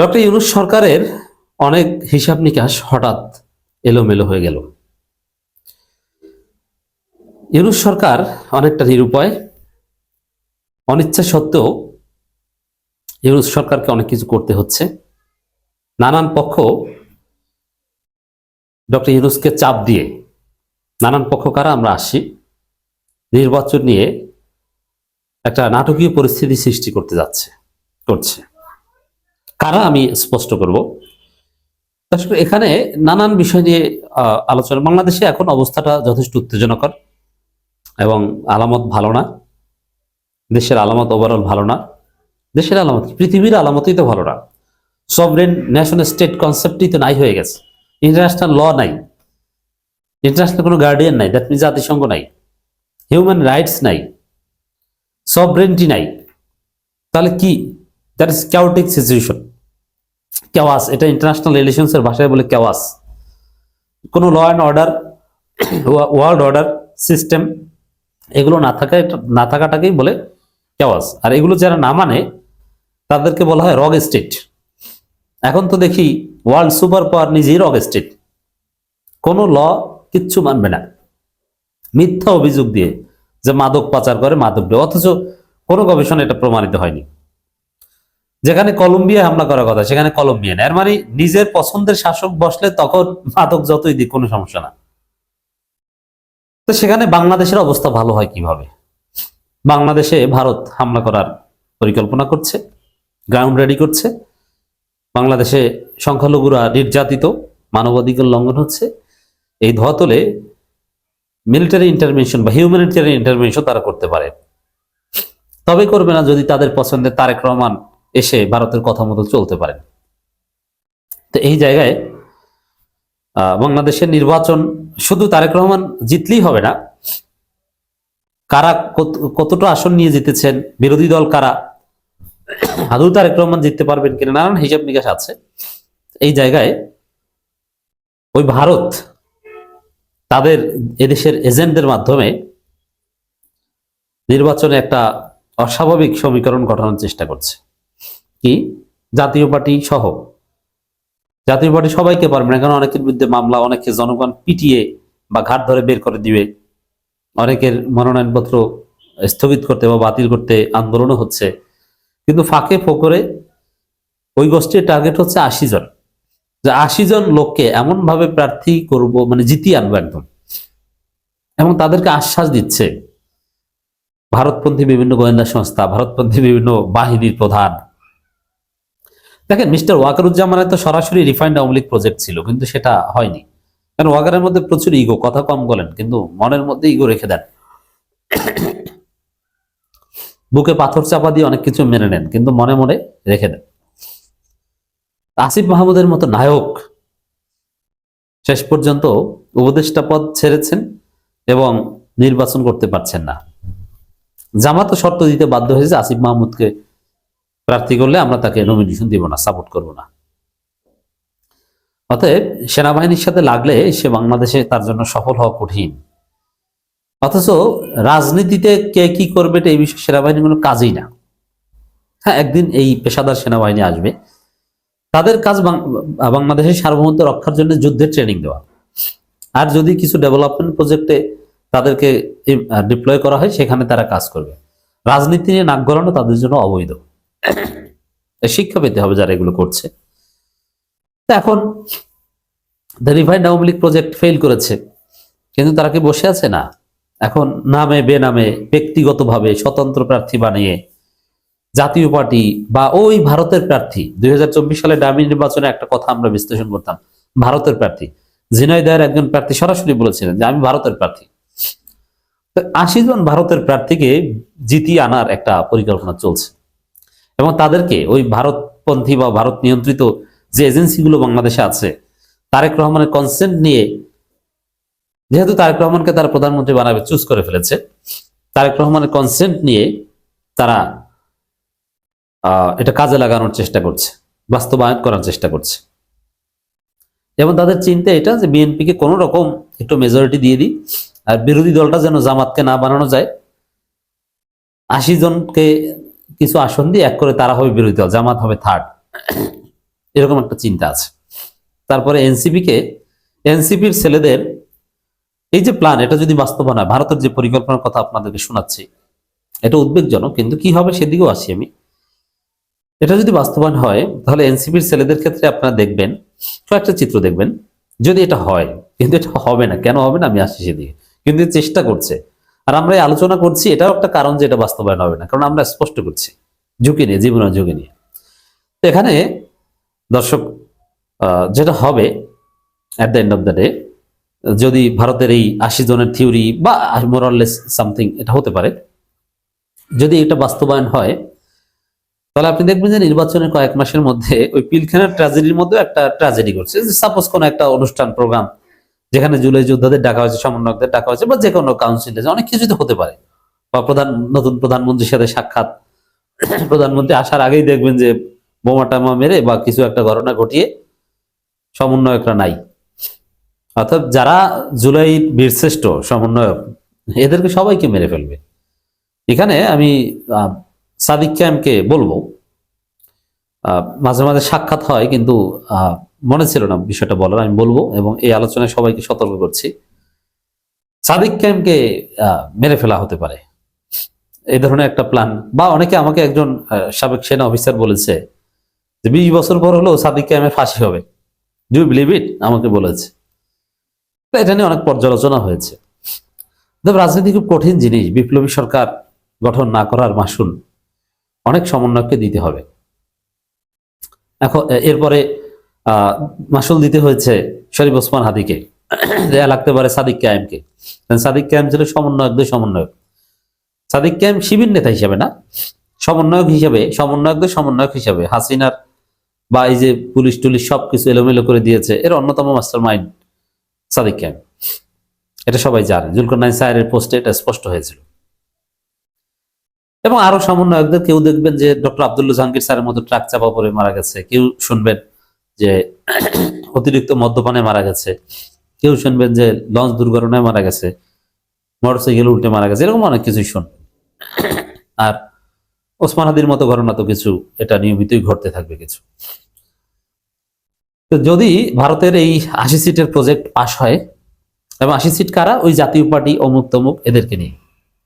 Doctor Yunus সরকারের অনেক হিসাব নিকাশ হঠাৎ এলোমেলো হয়ে গেল। ইউনুস সরকার অনেকটা নিরুপায়, অনিচ্ছা সত্ত্বেও ইউনুস সরকারকে অনেক কিছু করতে হচ্ছে। নানান পক্ষ ডক্টর ইউনুসকে চাপ দিয়ে, নানান পক্ষ কারা আমরা আসি, নির্বাচন নিয়ে একটা নাটকীয় পরিস্থিতি সৃষ্টি করতে যাচ্ছে, করছে। কারা আমি স্পষ্ট করব? দর্শক, এখানে নানান বিষয় নিয়ে আলোচনা। বাংলাদেশে এখন অবস্থাটা যথেষ্ট উত্তেজনকর এবং আলামত ভালো না। দেশের আলামত ওভারঅল ভালো না। দেশের আলামত পৃথিবীর আলামতই তো ভালো না। সভরেন ন্যাশনাল স্টেট কনসেপ্টই তো নাই হয়ে গেছে। ইন্টারন্যাশনাল ল নাই। ইন্টারন্যাশনাল কোনো গার্ডিয়ান নাই। দ্যাট মিনস জাতিসংঘ নাই। হিউম্যান রাইটস নাই। সভরেন্টি নাই। তাহলে কি? That is chaotic situation chaos এটা ইন্টারন্যাশনাল রিলেশনসের ভাষায় বলে কেওয়াস কোনো law and order world order system এগুলো না থাকা না থাকাটাকেই বলে কেওয়াস আর এগুলো যারা না মানে তাদেরকে বলা হয় রগ স্টেট এখন তো দেখি ওয়ার্ল্ড সুপার পাওয়ার নিজেই রগ স্টেট কোনো ল কিচ্ছু মানবে না। মিথ্যা অভিযোগ দিয়ে যে মাদক পাচার করে মাদক অথচ কোনো গবেষণা এটা প্রমাণিত হয়নি। যেখানে কলম্বিয়া হামলা করার কথা, সেখানে কলম্বিয়ান এর মানে নিজের পছন্দের শাসক বসলে তখন মাদক যতই দিক, কোনো সমস্যা না। তো সেখানে বাংলাদেশের অবস্থা ভালো হয় কীভাবে? বাংলাদেশে ভারত হামলা করার পরিকল্পনা করছে গ্রাউন্ড রেডি করছে। বাংলাদেশে সংখ্যালঘুরা নির্যাতিত, মানবাধিকার লঙ্ঘন হচ্ছে। এই ধতলে মিলিটারি ইন্টারভেনশন বা হিউম্যানিটারি ইন্টারভেনশন তারা করতে পারে। তবে করবে না যদি তাদের পছন্দের তারেক রহমান এসে ভারতের কথা মতো চলতে পারেন। তো এই জায়গায় বাংলাদেশের নির্বাচন শুধু তারেক রহমান জিতলেই হবে না, কারা কতটা আসন নিয়ে জিতেছেন, বিরোধী দল কারা, আদৌ তারেক রহমান জিততে পারবেন কিনা, নানান হিসাব নিকাশ আছে। এই জায়গায় ওই ভারত তাদের এদেশের এজেন্টদের মাধ্যমে নির্বাচনে একটা অস্বাভাবিক সমীকরণ গঠনের চেষ্টা করছে। কি? জাতীয় পার্টি সহ। জাতীয় পার্টি সবাইকে পারবে না কারণ অনেকের বিরুদ্ধে মামলা, অনেকে জনগণ পিটিয়ে বা ঘাট ধরে বের করে দিবে। অনেকের মনোনয়নপত্র স্থগিত করতে বা বাতিল করতে আন্দোলনও হচ্ছে। কিন্তু ফাঁকে ফোকরে ওই গোষ্ঠীর টার্গেট হচ্ছে আশি জন। যে আশি জন লোককে এমন ভাবে প্রার্থী করব মানে জিতিয়ে আনব একদম। এবং তাদেরকে আশ্বাস দিচ্ছে। ভারতপন্থী বিভিন্ন গোয়েন্দা সংস্থা, ভারতপন্থী বিভিন্ন বাহিনীর প্রধান দেখেন, মিস্টার ওয়াকারুজ্জামানের তো সরাসরি রিফাইন্ড আওয়ামী লীগ প্রজেক্ট ছিল, কিন্তু সেটা হয়নি। কারণ ওয়াকারের মধ্যে প্রচুর ইগো কথা কম বলেন, কিন্তু মনের মধ্যে ইগো রেখে দেন। বুকে পাথর চাপা দিয়ে অনেক কিছু মেনে নেন, কিন্তু মনে মনে রেখে দেন। আসিফ মাহমুদের মতো নায়ক শেষ পর্যন্ত উপদেষ্টা পদ ছেড়েছেন এবং নির্বাচন করতে পারছেন না। জামাত শর্ত দিতে বাধ্য হয়েছে আসিফ মাহমুদকে প্রার্থী করলে আমরা তাকে নমিনেশন দিব না সাপোর্ট করব না। অতএব সেনাবাহিনীর সাথে লাগলে সে বাংলাদেশে তার জন্য সফল হওয়া কঠিন। অথচ রাজনীতিতে কে কি করবে এই বিষয়ে সেনাবাহিনীর কোনো কাজই না। হ্যাঁ একদিন এই পেশাদার সেনাবাহিনী আসবে। তাদের কাজ বাংলাদেশের সার্বভৌমত্ব রক্ষার জন্য যুদ্ধের ট্রেনিং দেওয়া। আর যদি কিছু ডেভেলপমেন্ট প্রজেক্টে তাদেরকে ডিপ্লয় করা হয়, সেখানে তারা কাজ করবে। রাজনীতি নিয়ে নাক গলানো তাদের জন্য অবৈধ। শিক্ষা পেতে হবে যারা এগুলো করছে। এখন the refined Awami League project fail করেছে, কিন্তু তারা কি বসে আছে? না। এখন নামে বেনামে ব্যক্তিগতভাবে স্বতন্ত্র প্রার্থী বানিয়ে জাতীয় পার্টি বা ওই ভারতের প্রার্থী, দুই হাজার চব্বিশ সালে ডামি নির্বাচনে একটা কথা আমরা বিশ্লেষণ করতাম, ভারতের প্রার্থী। ঝিনাইদহের একজন প্রার্থী সরাসরি বলেছিলেন যে, আমি ভারতের প্রার্থী। আশি জন ভারতের প্রার্থীকে জিতিয়ে আনার একটা পরিকল্পনা চলছে। এবং তাদেরকে ওই ভারতপন্থী বা ভারত নিয়ন্ত্রিত যে এজেন্সিগুলো বাংলাদেশে আছে, তারেক রহমানের কনসেন্ট নিয়ে, যেহেতু তারেক রহমানকে তারা প্রধানমন্ত্রী বানাবে চুজ করে ফেলেছে, তারেক রহমানের কনসেন্ট নিয়ে তারা এটা কাজে লাগানোর চেষ্টা করছে, বাস্তবায়ন করার চেষ্টা করছে। এবং তাদের চিন্তা এটা যে বিএনপিকে কোনো রকম একটু মেজরিটি দিয়ে দিই, আর বিরোধী দলটা যেন জামাতকে না বানানো যায়। আশি জনকে কিছু আসন দিয়ে এক করে তারা হবে বিরোধী দল, জামাত হবে থার্ড এরকম একটা চিন্তা আছে। তারপরে এনসিপি কে, এনসিপির ছেলেদের এই যে প্ল্যান এটা যদি বাস্তবায়ন হয়, ভারতের যে পরিকল্পনার কথা আপনাদেরকে শোনাচ্ছি, এটা উদ্বেগজনক, কিন্তু কি হবে সেদিকেও আসি আমি। এটা যদি বাস্তবায়ন হয়, তাহলে এনসিপির ছেলেদের ক্ষেত্রে আপনারা দেখবেন, কয়েকটা চিত্র দেখবেন, যদি এটা হয়, কিন্তু এটা হবে না, কেন হবে না, আমি আসছি সেদিকে। কিন্তু চেষ্টা করছে আর আমরা আলোচনা করছি, এটাও একটা কারণ যে এটা বাস্তবায়ন হবে না, কারণ আমরা স্পষ্ট করছি, ঝুঁকি নিয়ে জীবনের ঝুঁকি নিয়ে। এখানে, দর্শক যেটা হবে at the end of the day যদি ভারতের এই আশি জনের থিওরি বা মোরাললেস সামথিং এটা হতে পারে, যদি এটা বাস্তবায়ন হয়, তাহলে আপনি দেখবেন যে নির্বাচনের কয়েক মাসের মধ্যে ওই পিলখানার ট্র্যাজেডির মধ্যে একটা ট্র্যাজেডি করছে সাপোজ কোনো একটা অনুষ্ঠান প্রোগ্রাম যেখানে জুলাই যোদ্ধাদের ডাকা হয়েছে, সমন্বয়কদের ডাকা হয়েছে, বা যে কোনো কাউন্সিলে অনেক কিছুই তো হতে পারে। বা প্রধান, নতুন প্রধানমন্ত্রীর সাথে সাক্ষাৎ। প্রধানমন্ত্রী আসার আগেই দেখবেন যে বোমা টামা মেরে বা কিছু একটা ঘটনা ঘটিয়ে সমন্বয়করা নাই। অর্থাৎ যারা জুলাই বীরশ্রেষ্ঠ সমন্বয়ক, এদেরকে সবাইকে মেরে ফেলবে। এখানে আমি সাদিক ক্যামকে বলব। মাঝে মাঝে সাক্ষাৎ হয়, কিন্তু মনে ছিল না বিষয়টা বলার, আমি বলব, এবং এই আলোচনায় সবাইকে সতর্ক করছি। সাদিক ক্যামকে মেরে ফেলা হতে পারে। এই ধরনের একটা প্ল্যান বা অনেকে আমাকে একজন সাবেক সেনা অফিসার বলেছে যে, বিশ বছর পর হলেও সাদিক ক্যামের ফাঁসি হবে। ডু বিলিভ ইট আমাকে বলেছে। এটা নিয়ে অনেক পর্যালোচনা হয়েছে। রাজনীতি খুব কঠিন জিনিস। বিপ্লবী সরকার গঠন না করার মাসুল অনেক সমন্বয়কে দিতে হবে। এখন, এরপরে মাসুল দিতে হয়েছে শরীফ ওসমান হাদিকে। দেয়া লাগতে পারে সাদিক ক্যামকে। সাদিক ক্যাম ছিল সমন্বয়কদের সমন্বয়ক। সাদিক ক্যাম শিবির নেতা হিসেবে না, সমন্বয়ক হিসেবে সমন্বয়কদের সমন্বয়ক হিসেবে। হাসিনার বা এই যে পুলিশ টুলিশ সবকিছু এলোমেলো করে দিয়েছে, এর অন্যতম মাস্টার মাইন্ড সাদিক ক্যাম। এটা সবাই জানে। জুলকর নাইন সাহের পোস্টে এটা স্পষ্ট হয়েছিল। এবং আরও সমন্বয়কদের কেউ দেখবেন যে ডক্টর আব্দুল্লাহ জাহাঙ্গীর স্যারের মতো ট্রাক চাপা পরে মারা গেছে। কেউ শুনবেন যে অতিরিক্ত মদ্যপানে মারা গেছে। কেউ শুনবেন যে লঞ্চ দুর্ঘটনায় মারা গেছে, মোটরসাইকেল উল্টে মারা গেছে, এরকম অনেক কিছুই শুন আর ওসমান হাদির মতো ঘটনা তো কিছু, এটা নিয়মিতই ঘটতে থাকবে কিছু। তো যদি ভারতের এই আশি সিটের প্রজেক্ট পাশ হয়, এবং আশি সিট কারা? ওই জাতীয় পার্টি, অমুক তমুক, এদেরকে নিয়ে।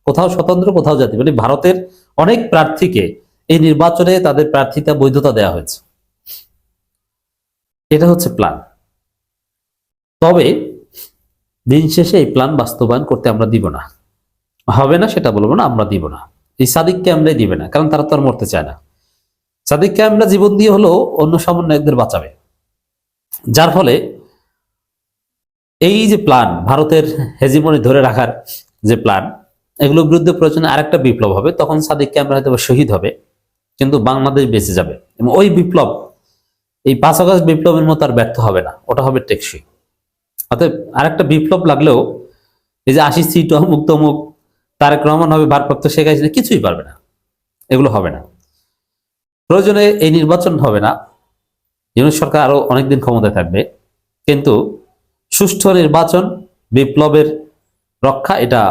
কোথাও স্বতন্ত্র, কোথাও জাতীয়। মানে ভারতের অনেক প্রার্থীকে এই নির্বাচনে তাদের প্রার্থিতা বৈধতা দেওয়া হয়েছে। এটা হচ্ছে প্ল্যান তবে দিন শেষে এই প্ল্যান বাস্তবায়ন করতে আমরা দিব না। হবে না সেটা বলব না, আমরা দিব না। এই সাদিককে আমরাই দিবে না, কারণ তারা তো আর মরতে চায় না। সাদিককে আমরা জীবন দিয়ে হলেও অন্য সমন্বয়কদের বাঁচাবে। যার ফলে এই যে প্ল্যান ভারতের হেজিমনি ধরে রাখার যে প্ল্যান এগুলোর বিরুদ্ধে প্রয়োজনে আরেকটা বিপ্লব হবে। তখন সাদিক ক্যামেরা হয়তো শহীদ হবে, কিন্তু বাংলাদেশ বেঁচে যাবে। এবং ওই বিপ্লব এই পাঁচ আগস্ট বিপ্লবের মতো আর ব্যর্থ হবে না, ওটা হবে টেকসই। অতএব আরেকটা বিপ্লব লাগলেও এই যে আশি সিট অমুক তমুক, তারেক রহমান হবে ভারপ্রাপ্ত শেখ হাসিনা, কিছুই পারবে না। এগুলো হবে না। প্রয়োজনে এই নির্বাচন হবে না। ইউনিট সরকার আরও অনেকদিন ক্ষমতায় থাকবে। কিন্তু সুষ্ঠু নির্বাচন, বিপ্লবের রক্ষা, এটা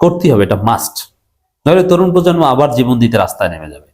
করতেই হবে, এটা মাস্ট নইলে তরুণ প্রজন্ম আবার জীবন দিতে রাস্তায় নেমে যাবে।